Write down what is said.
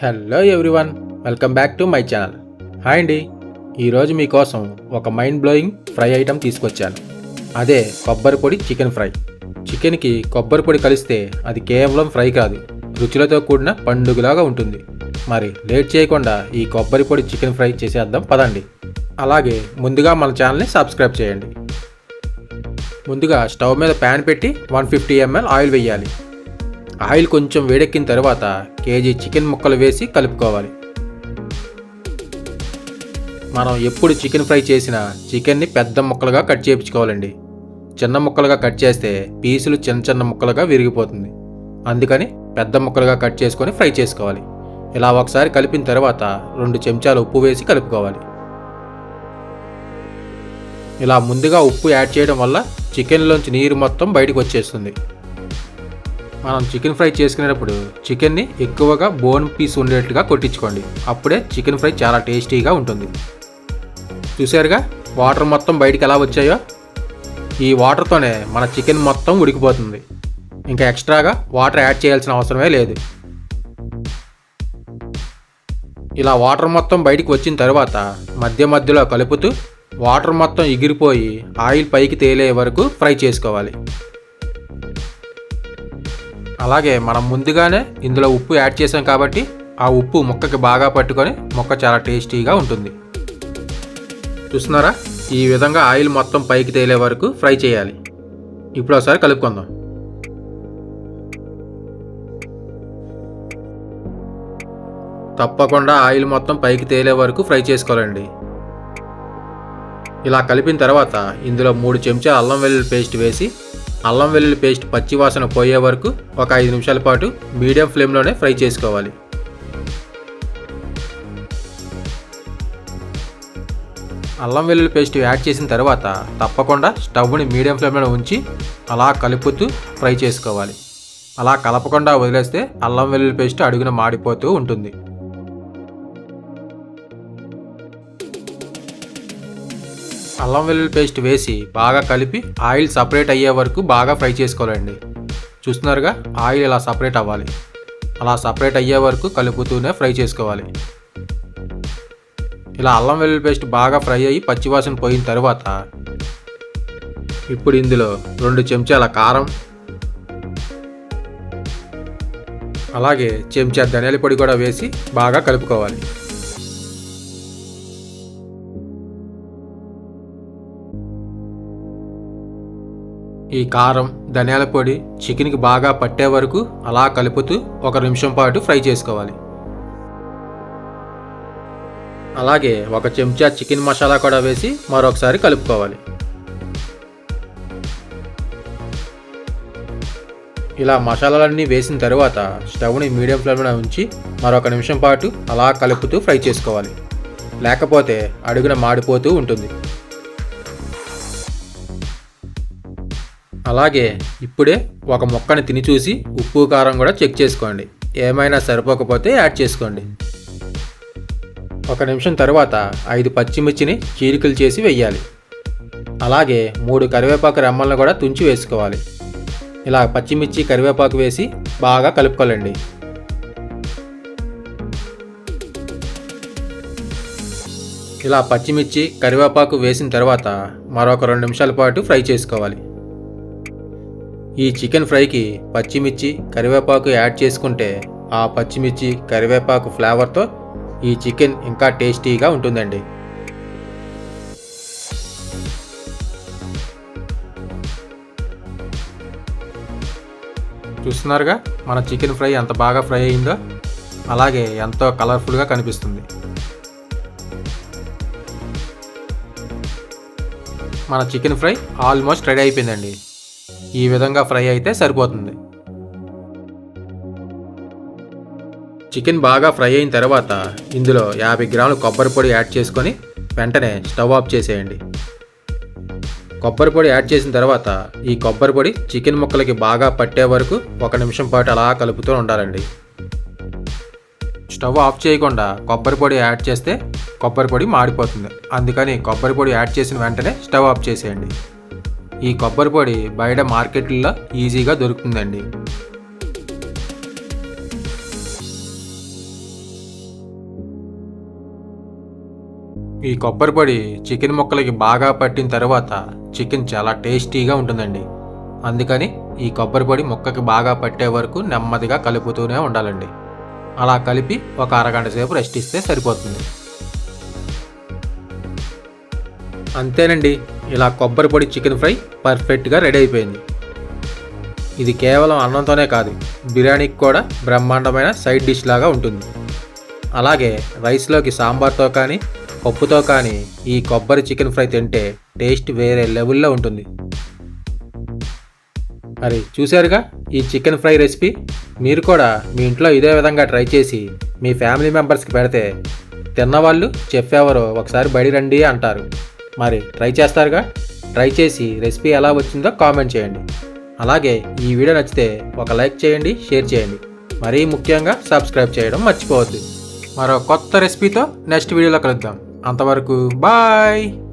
Hello everyone welcome back to my channel hi అండి ఈరోజు మీకోసం ఒక మైండ్ బ్లోయింగ్ ఫ్రై ఐటెం తీసుకొచ్చాను. అదే కొబ్బరి పొడి చికెన్ ఫ్రై చికెన్కి కొబ్బరి పొడి కలిస్తే అది కేవలం ఫ్రై కాదు రుచులతో కూడిన పండుగలాగా ఉంటుంది. మరి లేట్ చేయకుండా ఈ కొబ్బరి పొడి చికెన్ ఫ్రై చేసేద్దాం పదండి. అలాగే ముందుగా మన ఛానల్ని సబ్స్క్రైబ్ చేయండి. ముందుగా స్టవ్ మీద ప్యాన్ పెట్టి వన్ ఫిఫ్టీ ఎంఎల్ ఆయిల్ వేయాలి. ఆయిల్ కొంచెం వేడెక్కిన తర్వాత కేజీ చికెన్ ముక్కలు వేసి కలుపుకోవాలి. మనం ఎప్పుడు చికెన్ ఫ్రై చేసినా చికెన్ని పెద్ద ముక్కలుగా కట్ చేయించుకోవాలండి. చిన్న ముక్కలుగా కట్ చేస్తే పీసులు చిన్న చిన్న ముక్కలుగా విరిగిపోతుంది. అందుకని పెద్ద ముక్కలుగా కట్ చేసుకొని ఫ్రై చేసుకోవాలి. ఇలా ఒకసారి కలిపిన తర్వాత రెండు చెంచాలు ఉప్పు వేసి కలుపుకోవాలి. ఇలా ముందుగా ఉప్పు యాడ్ చేయడం వల్ల చికెన్లోంచి నీరు మొత్తం బయటకు వచ్చేస్తుంది. మనం చికెన్ ఫ్రై చేసుకునేటప్పుడు చికెన్ని ఎక్కువగా బోన్ పీస్ ఉండేట్టుగా కొట్టించుకోండి. అప్పుడే చికెన్ ఫ్రై చాలా టేస్టీగా ఉంటుంది. చూసారుగా వాటర్ మొత్తం బయటికి ఎలా వచ్చాయో? ఈ వాటర్తోనే మన చికెన్ మొత్తం ఉడికిపోతుంది. ఇంకా ఎక్స్ట్రాగా వాటర్ యాడ్ చేయాల్సిన అవసరమే లేదు. ఇలా వాటర్ మొత్తం బయటికి వచ్చిన తర్వాత మధ్య మధ్యలో కలుపుతూ వాటర్ మొత్తం ఎగిరిపోయి ఆయిల్ పైకి తేలే వరకు ఫ్రై చేసుకోవాలి. అలాగే మనం ముందుగానే ఇందులో ఉప్పు యాడ్ చేసాం కాబట్టి ఆ ఉప్పు ముక్కకి బాగా పట్టుకొని ముక్క చాలా టేస్టీగా ఉంటుంది. చూస్తున్నారా? ఈ విధంగా ఆయిల్ మొత్తం పైకి తేలే వరకు ఫ్రై చేయాలి. ఇప్పుడు ఒకసారి కలుపుకుందాం. తప్పకుండా ఆయిల్ మొత్తం పైకి తేలే వరకు ఫ్రై చేసుకోవాలండి. ఇలా కలిపిన తర్వాత ఇందులో మూడు చెంచా అల్లం వెల్లుల్లి పేస్ట్ వేసి అల్లం వెల్లుల్లి పేస్ట్ పచ్చివాసన పోయే వరకు ఒక ఐదు నిమిషాల పాటు మీడియం ఫ్లేమ్లోనే ఫ్రై చేసుకోవాలి. అల్లం వెల్లుల్లి పేస్ట్ యాడ్ చేసిన తర్వాత తప్పకుండా స్టవ్ని మీడియం ఫ్లేమ్లో ఉంచి అలా కలుపుతూ ఫ్రై చేసుకోవాలి. అలా కలపకుండా వదిలేస్తే అల్లం వెల్లుల్లి పేస్ట్ అడుగున మాడిపోతూ ఉంటుంది. అల్లం వెల్లుల్లి పేస్ట్ వేసి బాగా కలిపి ఆయిల్ సపరేట్ అయ్యే వరకు బాగా ఫ్రై చేసుకోవాలండి. చూస్తున్నారుగా? ఆయిల్ ఇలా సపరేట్ అవ్వాలి. అలా సపరేట్ అయ్యే వరకు కలుపుతూనే ఫ్రై చేసుకోవాలి. ఇలా అల్లం వెల్లుల్లి పేస్ట్ బాగా ఫ్రై అయ్యి పచ్చివాసన పోయిన తర్వాత ఇప్పుడు ఇందులో రెండు చెంచాల కారం అలాగే చెంచా ధనియాల పొడి కూడా వేసి బాగా కలుపుకోవాలి. ఈ కారం ధనియాల పొడి చికెన్కి బాగా పట్టే వరకు అలా కలుపుతూ ఒక నిమిషం పాటు ఫ్రై చేసుకోవాలి. అలాగే ఒక చెంచా చికెన్ మసాలా కూడా వేసి మరొకసారి కలుపుకోవాలి. ఇలా మసాలాలన్నీ వేసిన తర్వాత స్టవ్ని మీడియం ఫ్లేమ్లో ఉంచి మరొక నిమిషం పాటు అలా కలుపుతూ ఫ్రై చేసుకోవాలి. లేకపోతే అడుగున మాడిపోతూ ఉంటుంది. అలాగే ఇప్పుడే ఒక మొక్కని తిని చూసి ఉప్పు కారం కూడా చెక్ చేసుకోండి. ఏమైనా సరిపోకపోతే యాడ్ చేసుకోండి. ఒక నిమిషం తర్వాత ఐదు పచ్చిమిర్చిని చీలికలు చేసి వెయ్యాలి. అలాగే మూడు కరివేపాకు రెమ్మలను కూడా తుంచి వేసుకోవాలి. ఇలా పచ్చిమిర్చి కరివేపాకు వేసి బాగా కలుపుకోవాలండి. ఇలా పచ్చిమిర్చి కరివేపాకు వేసిన తర్వాత మరొక రెండు నిమిషాల పాటు ఫ్రై చేసుకోవాలి. ఈ చికెన్ ఫ్రైకి పచ్చిమిర్చి కరివేపాకు యాడ్ చేసుకుంటే ఆ పచ్చిమిర్చి కరివేపాకు ఫ్లేవర్తో ఈ చికెన్ ఇంకా టేస్టీగా ఉంటుందండి. చూస్తున్నారుగా మన చికెన్ ఫ్రై ఎంత బాగా ఫ్రై అయిందో? అలాగే ఎంతో కలర్ఫుల్గా కనిపిస్తుంది. మన చికెన్ ఫ్రై ఆల్మోస్ట్ రెడీ అయిపోయిందండి. ఈ విధంగా ఫ్రై అయితే సరిపోతుంది. చికెన్ బాగా ఫ్రై అయిన తర్వాత ఇందులో యాభై గ్రాములు కొబ్బరి పొడి యాడ్ చేసుకొని వెంటనే స్టవ్ ఆఫ్ చేసేయండి. కొబ్బరి పొడి యాడ్ చేసిన తర్వాత ఈ కొబ్బరి పొడి చికెన్ ముక్కలకి బాగా పట్టే వరకు ఒక నిమిషం పాటు అలా కలుపుతూ ఉండాలండి. స్టవ్ ఆఫ్ చేయకుండా కొబ్బరి పొడి యాడ్ చేస్తే కొబ్బరి పొడి మాడిపోతుంది. అందుకని కొబ్బరి పొడి యాడ్ చేసిన వెంటనే స్టవ్ ఆఫ్ చేసేయండి. ఈ కొబ్బరి పొడి బయట మార్కెట్లలో ఈజీగా దొరుకుతుందండి. ఈ కొబ్బరి పొడి చికెన్ ముక్కలకి బాగా పట్టిన తర్వాత చికెన్ చాలా టేస్టీగా ఉంటుందండి. అందుకని ఈ కొబ్బరి పొడి ముక్కకి బాగా పట్టే వరకు నెమ్మదిగా కలుపుతూనే ఉండాలండి. అలా కలిపి ఒక అరగంట సేపు రెస్ట్ ఇస్తే సరిపోతుంది. అంతేనండి. ఇలా కొబ్బరి పొడి చికెన్ ఫ్రై పర్ఫెక్ట్గా రెడీ అయిపోయింది. ఇది కేవలం అన్నంతోనే కాదు బిర్యానీకి కూడా బ్రహ్మాండమైన సైడ్ డిష్ లాగా ఉంటుంది. అలాగే రైస్లోకి సాంబార్తో కానీ పప్పుతో కానీ ఈ కొబ్బరి చికెన్ ఫ్రై తింటే టేస్ట్ వేరే లెవెల్లో ఉంటుంది. మరి చూశారుగా ఈ చికెన్ ఫ్రై రెసిపీ? మీరు కూడా మీ ఇంట్లో ఇదే విధంగా ట్రై చేసి మీ ఫ్యామిలీ మెంబర్స్కి పెడితే తిన్నవాళ్ళు చెఫ్ ఒకసారి బడి రండి అంటారు. మరి ట్రై చేస్తారుగా? ట్రై చేసి రెసిపీ ఎలా వచ్చిందో కామెంట్ చేయండి. అలాగే ఈ వీడియో నచ్చితే ఒక లైక్ చేయండి షేర్ చేయండి. మరీ ముఖ్యంగా సబ్స్క్రైబ్ చేయడం మర్చిపోవద్దు. మరో కొత్త రెసిపీతో నెక్స్ట్ వీడియోలో కలుద్దాం. అంతవరకు బాయ్!